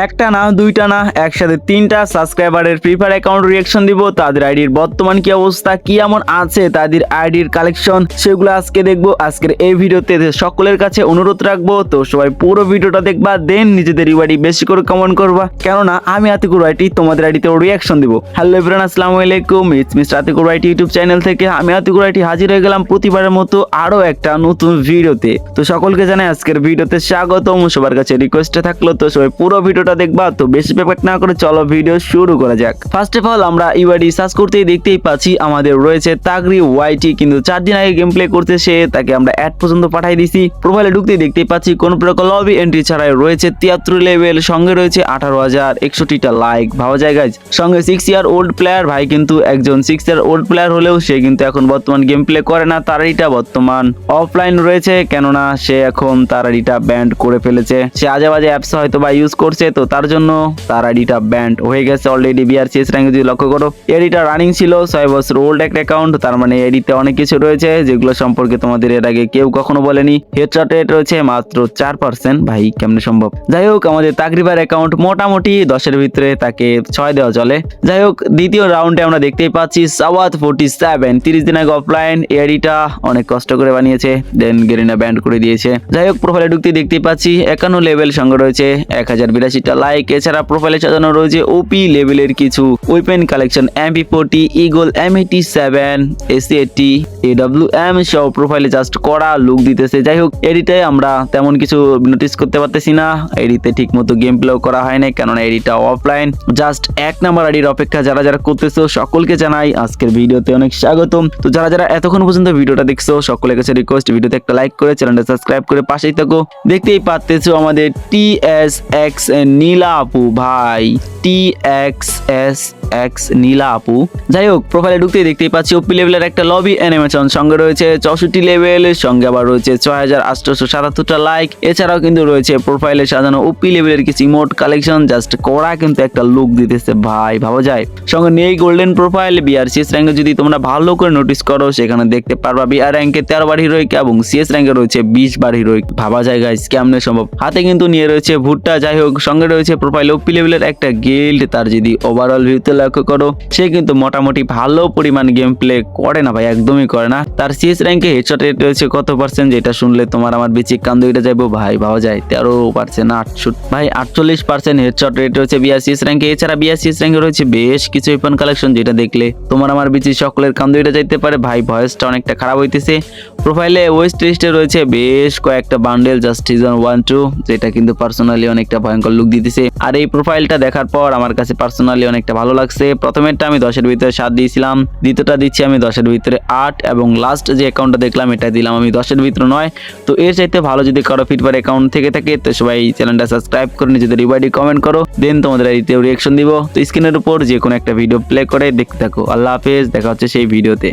একটা না, দুইটা না, একসাথে তিনটা সাবস্ক্রাইবারের ফ্রি ফায়ার অ্যাকাউন্ট রিয়াকশন দিব। তাদের আইডির বর্তমান কি অবস্থা, কি এমন আছে, তাদের আইডির কালেকশন সেগুলো আজকে দেখব। আজকের এই ভিডিওতে সকলের কাছে অনুরোধ রাখব। তো সবাই পুরো ভিডিওটা দেখবা দেন নিজেদের ইউআইডি বেশি করে কমেন্ট করবা। কেননা, আমি আতিকুর আইটি তোমাদের আইডিতে রিয়াকশন দিব। হ্যালো এভরিওয়ান আসসালামু আলাইকুম। It's mister Atikur IT YouTube channel থেকে আমি আতিকুর আইটি হাজির হয়ে গেলাম প্রতিবারের মতো আরও একটা নতুন ভিডিওতে। তো সকলকে জানাই আজকের ভিডিওতে স্বাগতম। সবার কাছে রিকোয়েস্টে থাকল, তো সবাই পুরো ভিডিওটা দেখবা, তো বেশি পেপার না করে চলো ভিডিও শুরু করা যাক। ফার্স্ট অফ অল আমরা ইউআইডি সার্চ করতেই দেখতেই পাচ্ছি, আমাদের রয়েছে তাগরি ওয়াইটি কিন্তু চার দিন আগে গেম প্লে করতে সে তাকে আমরা অ্যাড পর্যন্ত পাঠিয়ে দিছি। প্রোফাইলে ঢুকতেই দেখতেই পাচ্ছি, কোন প্রকার লবি এন্ট্রি ছাড়াই রয়েছে তিয়াত্তর লেভেল সঙ্গে রয়েছে আঠারো হাজার একষট্টিটা লাইক ভাবা যায় guys। সঙ্গে সিক্স ইয়ার ওল্ড প্লেয়ার ভাই কিন্তু একজন সিক্স ইয়ার ওল্ড প্লেয়ার হলেও সে কিন্তু এখন বর্তমান গেম প্লে করে না তার আইডিটা বর্তমান অফলাইন রয়েছে, কেননা সে এখন তার আইডিটা ব্যান্ড করে ফেলেছে। সে আজে বাজে অ্যাপস হয়তো বা ইউজ করছে তো তার জন্য তার আইডিটা ব্যান্ড হয়ে গেছে অলরেডি বিআরসিএস র্যাঙ্কে যদি লক্ষ্য করো এডিটা রানিং ছিল, ছয় বছর ওল্ড একটা অ্যাকাউন্ট তার মানে এডিতে অনেক কিছু রয়েছে, যেগুলো সম্পর্কে তোমাদের এর আগে কেউ কখনো বলেনি। হেডশট রেট রয়েছে মাত্র চার পার্সেন্ট ভাই, কেমনে সম্ভব? যাই হোক, আমাদের তাকরিবার অ্যাকাউন্ট মোটামুটি দশের ভিতরে তাকে ছয় দেওয়া চলে। যাই হোক, দ্বিতীয় রাউন্ডে আমরা দেখতেই পাচ্ছি সাওয়াত ফোর্টি সেভেন তিরিশ দিন আগে অফলাইন এডিটা অনেক কষ্ট করে বানিয়েছে দেন গেরিনা ব্যান্ড করে দিয়েছে। যাই হোক প্রোফাইলে ঢুকতে দেখতেই পাচ্ছি, একান্ন লেভেল সঙ্গে রয়েছে, এক হাজার বিরাশি বিরাশিটা লাইক এছাড়া প্রোফাইলে সাজানো রয়েছে ওপি লেভেলের কিছু weapon collection MP forty eagle M eighty seven AC eighty AW M সব প্রোফাইলে জাস্ট করা লুক দিতেছে। যাই হোক এডিটে আমরা তেমন কিছু নোটিস করতে পারতেছি না। এডিতে ঠিক মতো গেম প্লেও করা হয় না কেননা এডিটা অফলাইন জাস্ট এক নাম্বার আইডির অপেক্ষা যারা যারা করতেছো, সকলকে জানাই আজকের ভিডিওতে অনেক স্বাগতম। তো যারা যারা এতক্ষণ পর্যন্ত ভিডিওটা দেখছ, সকলের কাছে রিকোয়েস্ট ভিডিওতে একটা লাইক করে চ্যানেলটা সাবস্ক্রাইব করে পাশেই থাকো। দেখতেই পারতেছো আমাদের টি এস এক্স নীলা আপু ভাই T X S X Nila আপু যাই হোক প্রোফাইলে ঢুকতেই দেখতেই পাচ্ছি ওপি লেভেলের একটা লবি অ্যানিমেশন সঙ্গে রয়েছে চৌষট্টি লেভেল সঙ্গে আবার রয়েছে ছয় হাজার আটশোশো সাতাত্তরটা লাইক এছাড়াও কিন্তু রয়েছে প্রোফাইলে সাজানো ওপি লেভেলের কিছু ইমোট কালেকশন জাস্ট করা কিন্তু একটা লুক দিতেছে ভাই, ভাবা যায়। সঙ্গে নেই গোল্ডেন প্রোফাইল বিআর সিএস র্যাঙ্কে যদি তোমরা ভালো করে নোটিস করো, সেখানে দেখতে পারবা বিআর র্যাঙ্কে তেরো বার হিরোইক এবং সিএস র্যাঙ্কে রয়েছে বিশ বার হিরোইক ভাবা যায় গাইস কেমনে সম্ভব? হাতে কিন্তু নিয়ে রয়েছে ভুট্টা যাই হোক সঙ্গে রয়েছে প্রোফাইল ওপি লেভেলের একটা গিল্ড তার যদি ওভারঅল ভিউতে লক্ষ্য করো, সে কিন্তু মোটামুটি ভালো পরিমাণ গেম প্লে করে না ভাই, একদমই করে না। তার সিএস র্যাঙ্কে হেডশট রেট রয়েছে কত পার্সেন্ট যেটা শুনলে তোমার আমার বেশি কান্দুইটা যাইবো? ভাই, ভাবা যায়, তেরো পার্সেন্ট আটশো ভাই, আটচল্লিশ পার্সেন্ট হেডশট রেট রয়েছে বিআরসিএস র্যাঙ্কে এছাড়া বিআরসিএস র্যাঙ্কে রয়েছে বেশ কিছু ওয়েপন কালেকশন যেটা দেখলে তোমার আমার বেশি সকলের কান্দুইটা যাইতে পারে। ভাই ভয়েসটা অনেকটা খারাপ হইতেছে। প্রোফাইলে ওয়েস্ট লিস্টে রয়েছে বেশ কয়েকটা bundle just season one two যেটা কিন্তু পার্সোনালি অনেকটা ভয়ঙ্কর লুক দিতেছে। আর এই প্রোফাইলটা দেখার পর আমার কাছে পার্সোনালি অনেকটা ভালো লাগছে। প্রথমেরটা আমি দশের ভিতরে সাত দিয়েছিলাম, দ্বিতীয়টা দিচ্ছি আমি দশের ভিতরে আট, এবং লাস্ট যে অ্যাকাউন্টটা দেখলাম, এটা দিলাম আমি দশের ভিতরে নয়। তো এর চাইতে ভালো যদি কারও ফিটবার অ্যাকাউন্ট থেকে থাকে, তো সবাই চ্যানেলটা সাবস্ক্রাইব করে নিজেদের রিবাইডি কমেন্ট করো। দেন তোমাদের এতে রিয়াকশন দিব। তো স্ক্রিনের উপর যে কোনো একটা ভিডিও প্লে করে দেখতে থাকো। আল্লাহ হাফেজ, দেখা হচ্ছে সেই ভিডিওতে